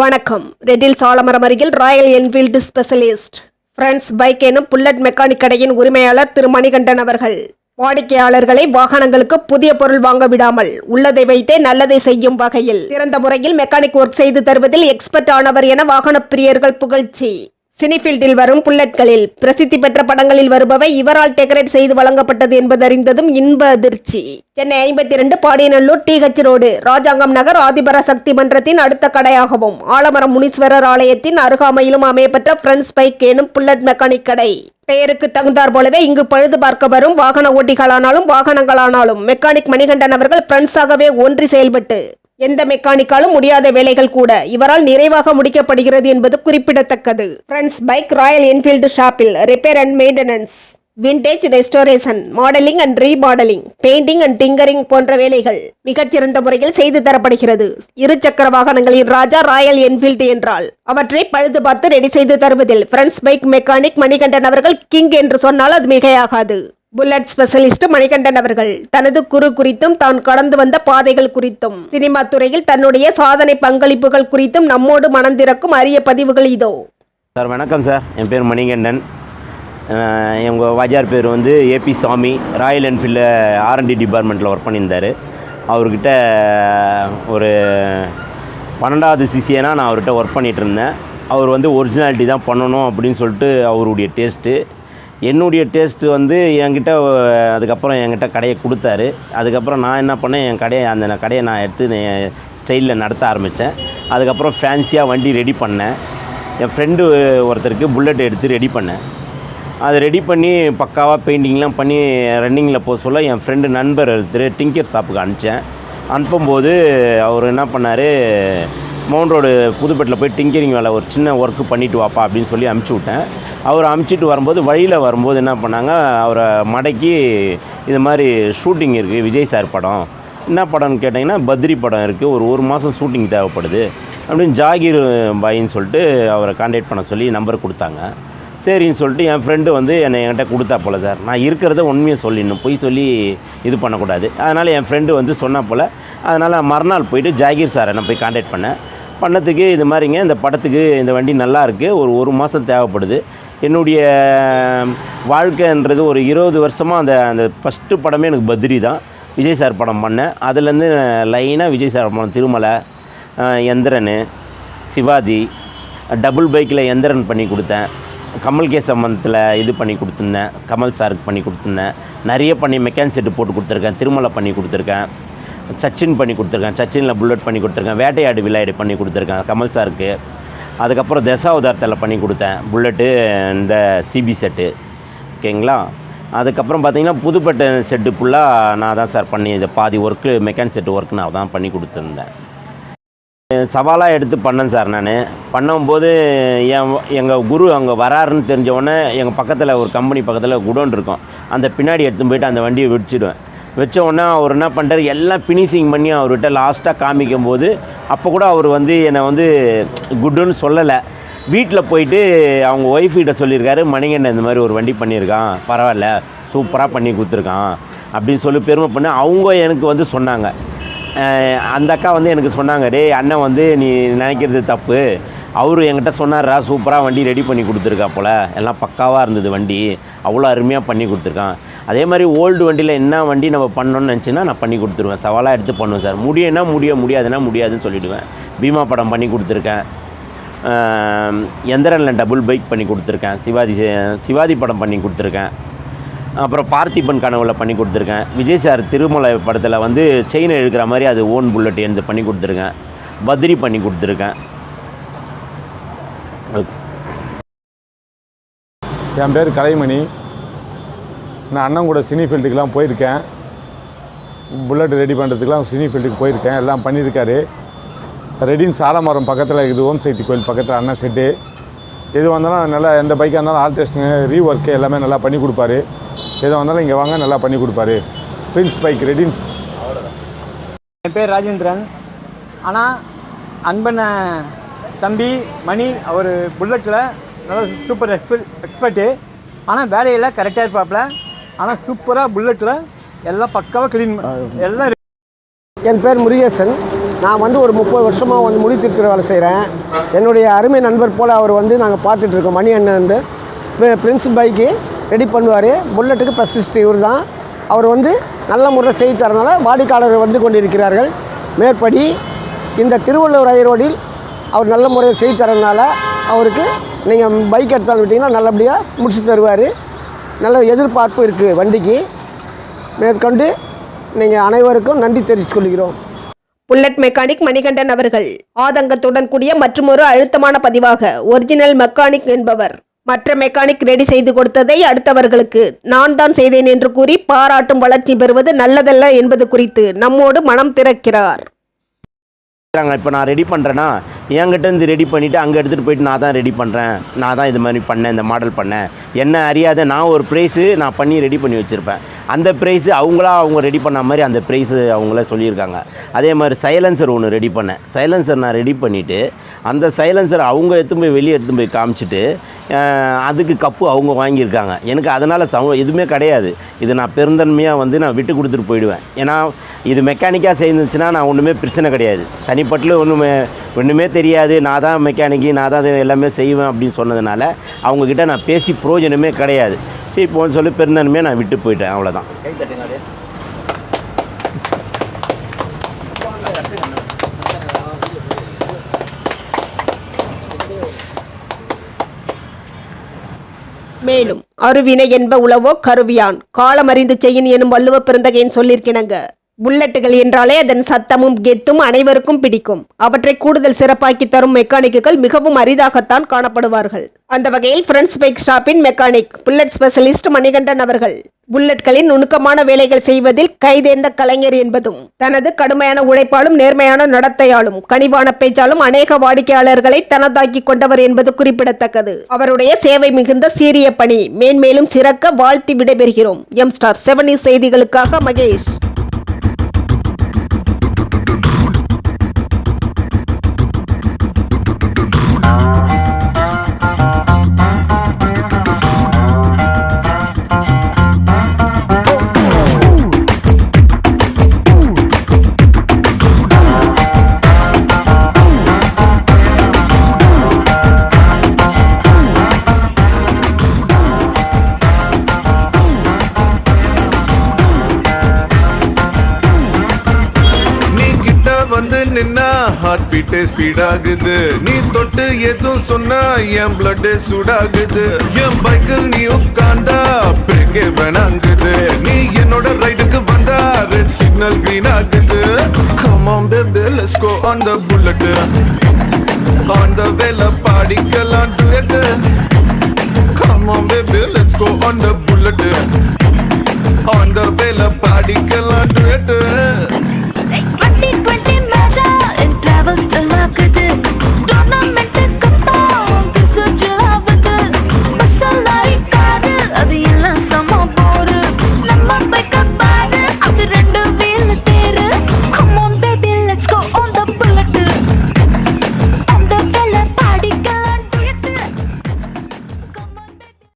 வணக்கம். ரெட்டில் சாலமரம் அருகில் Royal Enfield specialist. Friends bike எனும் புல்லட் மெக்கானிக் கடையின் உரிமையாளர் திரு மணிகண்டன் அவர்கள். வாடிக்கையாளர்களை வாகனங்களுக்கு புதிய பொருள் வாங்க விடாமல் உள்ளதை வைத்தே நல்லதை செய்யும் வகையில் சிறந்த முறையில் மெக்கானிக் ஒர்க் செய்து தருவதில் எக்ஸ்பர்ட் ஆனவர் என வாகன பிரியர்கள் புகழ்ச்சி. சினிஃபீல்டில் வரும் புல்லட்களில் பிரசித்தி பெற்ற படங்களில் வருபவை இவரால் டெக்கரேட் செய்து வழங்கப்பட்டது என்பதறிந்ததும் இன்ப அதிர்ச்சி. சென்னை ஐம்பத்தி இரண்டு பாடியநல்லூர் டிஹெச் ரோடு ராஜாங்கம் நகர் ஆதிபர சக்தி மன்றத்தின் அடுத்த கடையாகவும் ஆலமரம் முனீஸ்வரர் ஆலயத்தின் அருகாமையிலும் அமையப்பெற்ற ஃப்ரெண்ட்ஸ் பைக் எனும் புல்லட் மெக்கானிக் கடை. பெயருக்கு தகுந்தார் போலவே இங்கு பழுது பார்க்க வரும் வாகன ஓட்டிகளானாலும் வாகனங்களானாலும் மெக்கானிக் மணிகண்டன் அவர்கள் ஃப்ரெண்ட்ஸாகவே ஒன்றி செயல்பட்டு எந்த மெக்கானிக்காலும் முடியாத வேலைகள் கூட இவரால் நிறைவாக முடிக்கப்படுகிறது என்பது குறிப்பிடத்தக்கது. ஃப்ரெண்ட்ஸ் பைக் ராயல் என்ஃபீல்டு ஷாப்பில் repair and maintenance vintage restoration modeling and remodeling painting and tinkering போன்ற வேலைகள் மிகச்சிறந்த முறையில் செய்து தரப்படுகிறது. இருசக்கர வாகனங்களின் ராஜா ராயல் என்ஃபீல்டு என்றால் அவற்றை பழுது பார்த்து ரெடி செய்து தருவதில் ஃப்ரெண்ட்ஸ் பைக் மெக்கானிக் மணிகண்டன் அவர்கள் கிங் என்று சொன்னால் அது மிகையாகாது. புல்லட் ஸ்பெஷலிஸ்ட் மணிகண்டன் அவர்கள் தனது குரு குறித்தும் தான் கடந்து வந்த பாதைகள் குறித்தும் சினிமா துறையில் தன்னுடைய சாதனை பங்களிப்புகள் குறித்தும் நம்மோடு மனந்திறக்கும் அரிய பதிவுகள் இதோ. சார் வணக்கம் சார். என் பேர் மணிகண்டன். எங்கள் வாஜார் பேர் வந்து A P Sami Royal Enfield R and D டிபார்ட்மெண்ட்டில் ஒர்க் பண்ணியிருந்தார். அவர்கிட்ட ஒரு பன்னெண்டாவது சிசியனாக நான் அவர்கிட்ட ஒர்க் பண்ணிகிட்டு இருந்தேன். அவர் வந்து ஒரிஜினாலிட்டி தான் பண்ணணும் அப்படின்னு சொல்லிட்டு அவருடைய டேஸ்ட்டு என்னுடைய டேஸ்ட்டு வந்து என்கிட்ட அதுக்கப்புறம் என்கிட்ட கடையை கொடுத்தாரு. அதுக்கப்புறம் நான் என்ன பண்ணேன் என் கடையை அந்த கடையை நான் எடுத்து என் ஸ்டைலில் நடத்த ஆரம்பித்தேன். அதுக்கப்புறம் ஃபேன்சியாக வண்டி ரெடி பண்ணேன். என் ஃப்ரெண்டு ஒருத்தருக்கு புல்லட் எடுத்து ரெடி பண்ணேன். அதை ரெடி பண்ணி பக்காவாக பெயிண்டிங்லாம் பண்ணி ரன்னிங்கில் போக சொல்ல என் ஃப்ரெண்டு நண்பர் ஒருத்தர் டிங்கர் ஷாப்புக்கு அனுப்பிச்சேன். அனுப்பும்போது அவர் என்ன பண்ணார் மவுண்ட் ரோடு புதுப்பேட்டில் போய் டிங்கரிங் வேலை ஒரு சின்ன ஒர்க்கு பண்ணிவிட்டு வாப்பா அப்படின்னு சொல்லி அமுச்சு விட்டேன். அவர் அமுச்சிட்டு வரும்போது வழியில் வரும்போது என்ன பண்ணாங்க அவரை மடக்கி இது மாதிரி ஷூட்டிங் இருக்குது விஜய் சார் படம். என்ன படம்னு கேட்டிங்கன்னா பத்ரி படம் இருக்குது ஒரு ஒரு மாதம் ஷூட்டிங் தேவைப்படுது அப்படின்னு ஜாகிர் பாயின்னு சொல்லிட்டு அவரை காண்டாக்ட் பண்ண சொல்லி நம்பர் கொடுத்தாங்க. சரின்னு சொல்லிட்டு என் ஃப்ரெண்டு வந்து என்னை என்கிட்ட கொடுத்தா போல் சார். நான் இருக்கிறத உண்மையை சொல்லிடணும் பொய் சொல்லி இது பண்ணக்கூடாது. அதனால் என் ஃப்ரெண்டு வந்து சொன்னால் போல். அதனால் மறுநாள் போயிட்டு ஜாகிர் சாரை நான் போய் காண்டாக்ட் பண்ணேன். பண்ணத்துக்கு இது மாதிரிங்க இந்த படத்துக்கு இந்த வண்டி நல்லா இருக்குது ஒரு ஒரு மாதம் தேவைப்படுது. என்னுடைய வாழ்க்கைன்றது ஒரு இருபது வருஷமாக அந்த அந்த ஃபஸ்ட்டு படமே எனக்கு பத்ரி தான். விஜய் சார் படம் பண்ணேன். அதுலேருந்து லைனாக விஜய் சார் படம் திருமலை எந்திரன் சிவாஜி டபுள் பைக்கில் எந்திரன் பண்ணி கொடுத்தேன். கமல் கே சம்பந்தத்தில் இது பண்ணி கொடுத்துருந்தேன். கமல் சாருக்கு பண்ணி கொடுத்துருந்தேன். நிறைய பண்ணி மெக்கான் செட்டு போட்டு கொடுத்துருக்கேன். திருமலை பண்ணி கொடுத்துருக்கேன். சச்சின் பண்ணி கொடுத்துருக்கேன் சச்சினில் புல்லட் பண்ணி கொடுத்துருக்கேன் வேட்டையாடு விளையாடு பண்ணி கொடுத்துருக்கேன் கமல் சாருக்கு. அதுக்கப்புறம் தசாவதாரத்தில் பண்ணி கொடுத்தேன். புல்லட்டு இந்த சிபி செட்டு ஓகேங்களா அதுக்கப்புறம் பார்த்தீங்கன்னா புதுப்பட்ட செட்டு ஃபுல்லாக நான் தான் சார் பண்ணி இந்த பாதி ஒர்க்கு மெக்கான் செட்டு ஒர்க் நான் தான் பண்ணி கொடுத்துருந்தேன். சவாலாக எடுத்து பண்ணேன் சார் நான். பண்ணும்போது என் எங்கள் குரு அங்கே வராருன்னு தெரிஞ்சவொடனே எங்கள் பக்கத்தில் ஒரு கம்பெனி பக்கத்தில் குடோன் இருக்கும். அந்த பின்னாடி எடுத்து போயிட்டு அந்த வண்டியை விடிச்சிடுவேன் வச்ச உடனே அவர் என்ன பண்ணுறாரு எல்லாம் ஃபினிஷிங் பண்ணி அவர்கிட்ட லாஸ்ட்டாக காமிக்கும் போது அப்போ கூட அவர் வந்து என்னை வந்து குட்டுன்னு சொல்லலை. வீட்டில் போயிட்டு அவங்க ஒய்ஃப்கிட்ட சொல்லியிருக்காரு மணிகண்டன் இந்த மாதிரி ஒரு வண்டி பண்ணியிருக்கான் பரவாயில்ல சூப்பராக பண்ணி கொடுத்துருக்கான் அப்படின்னு சொல்லி பெருமை பண்ணி அவங்க எனக்கு வந்து சொன்னாங்க. அந்த அக்கா வந்து எனக்கு சொன்னாங்க டே அண்ணன் வந்து நீ நினைக்கிறது தப்பு. அவரு என்கிட்ட சொன்னார்ரா சூப்பராக வண்டி ரெடி பண்ணி கொடுத்துருக்கா போல். எல்லாம் பக்காவாக இருந்தது வண்டி. அவ்வளோ அருமையாக பண்ணி கொடுத்துருக்கான். அதே மாதிரி ஓல்டு வண்டியில் என்ன வண்டி நம்ம பண்ணணும்னு நினச்சின்னா நான் பண்ணி கொடுத்துருவேன். சவாலாக எடுத்து பண்ணுவேன் சார். முடியும்னா முடிய முடியாதுன்னா முடியாதுன்னு சொல்லிவிடுவேன் பீமா படம் பண்ணி கொடுத்துருக்கேன். எந்திரனில் டபுள் பைக் பண்ணி கொடுத்துருக்கேன். சிவாஜி சிவாஜி படம் பண்ணி கொடுத்துருக்கேன். அப்புறம் பார்த்திபன் கனவுல பண்ணி கொடுத்துருக்கேன். விஜய் சார் திருமலை படத்தில் வந்து செயின் இழுக்கிற மாதிரி அது ஓன் புல்லட் எழுந்து பண்ணி கொடுத்துருக்கேன். பத்ரி பண்ணி கொடுத்துருக்கேன். என் பேர் கலைமணி. நான் அண்ணன் கூட சினி ஃபீல்டுக்கெலாம் போயிருக்கேன். புல்லட் ரெடி பண்ணுறதுக்கெலாம் சினி ஃபீல்டுக்கு போயிருக்கேன். எல்லாம் பண்ணியிருக்காரு. ரெடின் சாலமரம் பக்கத்தில் இருக்குது. ஓம் சக்தி கோயில் பக்கத்தில் அண்ணன் செட்டு எது வந்தாலும் நல்லா எந்த பைக்காக இருந்தாலும் ஆல்ட்ரேஷனு ரீஒர்க்கு எல்லாமே நல்லா பண்ணி கொடுப்பாரு. எது வந்தாலும் இங்கே வாங்க நல்லா பண்ணி கொடுப்பாரு. ஃப்ரின்ஸ் பைக் ரெடின்ஸ் என் பேர் ராஜேந்திரன். ஆனால் அன்பன தம்பி மணி அவர் புல்லட்டில் நல்லா சூப்பர் எக்ஸ்பெர்ட் எக்ஸ்பர்ட்டு ஆனால் வேலையெல்லாம் கரெக்டாக இருப்பாப்புல ஆனால் சூப்பராக புல்லட்டில் எல்லாம் பக்காவாக க்ளீன் எல்லாம் என் பேர் முருகேசன். நான் வந்து ஒரு முப்பது வருஷமாக வந்து முடி திருத்துற வேலை செய்கிறேன் என்னுடைய அருமை நண்பர் போல் அவர் வந்து நாங்கள் பார்த்துட்ருக்கோம் மணி அண்ணன் பிரின்ஸ் பைக்கு ரெடி பண்ணுவார். புல்லட்டுக்கு ஸ்பெஷலிஸ்ட் இவர் தான் அவர் வந்து நல்ல முறையில் செய்து தரனால வாடிக்கையாளர் வந்து கொண்டிருக்கிறார்கள். மேற்படி இந்த திருவள்ளூர் ரயில் ரோடில் அவர் நல்ல முறையில் செய்து தரனால அவருக்கு நீங்கள் பைக் எடுத்தாலும் விட்டிங்கன்னா நல்லபடியாக முடிச்சு தருவார். நல்ல எதிர்பார்ப்பு இருக்குது வண்டிக்கு. மேற்கொண்டு நீங்கள் அனைவருக்கும் நன்றி தெரிவித்துக் கொள்கிறோம். புல்லட் மெக்கானிக் மணிகண்டன் அவர்கள். ஆதங்கத்துடன் கூடிய மற்றுமொரு அழுத்தமான பதிவாக ஒரிஜினல் மெக்கானிக் என்பவர். மற்ற மெக்கானிக் ரெடி செய்து கொடுத்ததை அடுத்தவர்களுக்கு நான் தான் செய்தேன் என்று கூறி பாராட்டும் வளர்ச்சி பெறுவது நல்லதல்ல என்பது குறித்து நம்மோடு மனம் திறக்கிறார். இப்போ நான் ரெடி பண்ணுறேன்னா என்கிட்ட இருந்து ரெடி பண்ணிவிட்டு அங்கே எடுத்துகிட்டு போயிட்டு நான் தான் ரெடி பண்ணுறேன் நான் தான் இது மாதிரி பண்ணேன் இந்த மாடல் பண்ணேன். என்ன அறியாத நான் ஒரு ப்ரைஸு நான் பண்ணி ரெடி பண்ணி வச்சுருப்பேன். அந்த ப்ரைஸு அவங்களா அவங்க ரெடி பண்ண மாதிரி அந்த ப்ரைஸு அவங்கள சொல்லியிருக்காங்க. அதே மாதிரி சைலன்சர் ஒன்று ரெடி பண்ணேன். சைலன்சர் நான் ரெடி பண்ணிவிட்டு அந்த சைலன்சர் அவங்க எடுத்து போய் வெளியே எடுத்து போய் காமிச்சிட்டு அதுக்கு கப்பு அவங்க வாங்கியிருக்காங்க. எனக்கு அதனால் சம எதுவுமே கிடையாது. இது நான் பெருந்தன்மையாக வந்து நான் விட்டு கொடுத்துட்டு போயிடுவேன். ஏன்னா இது மெக்கானிக்காக செய்துச்சுன்னா நான் ஒன்றுமே பிரச்சனை கிடையாது. தனிப்பட்டில் ஒன்றுமே ஒன்றுமே தெரியாது நான் தான் மெக்கானிக்கு நான் தான் எல்லாமே செய்வேன் அப்படின்னு சொன்னதுனால அவங்கக்கிட்ட நான் பேசி பிரயோஜனமே கிடையாது. சரி போன்னு சொல்லி பெருந்தன்மையாக நான் விட்டு போயிட்டேன் அவ்வளோதான் மேலும் அருவினை என்ப உளவோ கருவியான். காலமறிந்து செய்யின் எனும் வள்ளுவ பெருந்தகையின் சொல்லியிருக்கினங்க புல்லட்டுகள் என்றாலே அதன் சத்தமும் கெத்தும் அனைவருக்கும் பிடிக்கும். அவற்றை கூடுதல் சிறப்பாக்கி தரும் மெக்கானிக்குகள் மிகவும் அரிதாகத்தான் காணப்படுவார்கள். அந்த வகையில் ஃப்ரெண்ட்ஸ் பைக் ஷாப்பின் மெக்கானிக் புல்லட் ஸ்பெஷலிஸ்ட் மணிகண்டன் அவர்கள் புல்லட்களின் நுணுக்கமான வேலைகள் செய்வதில் கைதேர்ந்த கலைஞர் என்பதும் தனது கடுமையான உழைப்பாலும் நேர்மையான நடத்தையாலும் கனிவான பேச்சாலும் அநேக வாடிக்கையாளர்களை தனதாக்கி கொண்டவர் என்பது குறிப்பிடத்தக்கது. அவருடைய சேவை மிகுந்த சீரிய பணி மேன்மேலும் சிறக்க வாழ்த்தி விடைபெறுகிறோம். எம் ஸ்டார் செவன் நியூஸ் செய்திகளுக்காக மகேஷ். ஹார்ட் பீட்டே ஸ்பீட் ஆகுது. நீ தொட்டு எதுவும் சொன்னா என் பிளட் சூடாகுது. என் பைக்கில் நீ உட்கார்ந்தா பிரேக்கே வேணாங்குது. நீ என்னோட ரைடுக்கு வந்தா ரெட் சிக்னல் கிரீன் ஆகுது. Come on baby let's go on on bullet on on வேல பாடிக்கலாம் duet. Come on baby go on the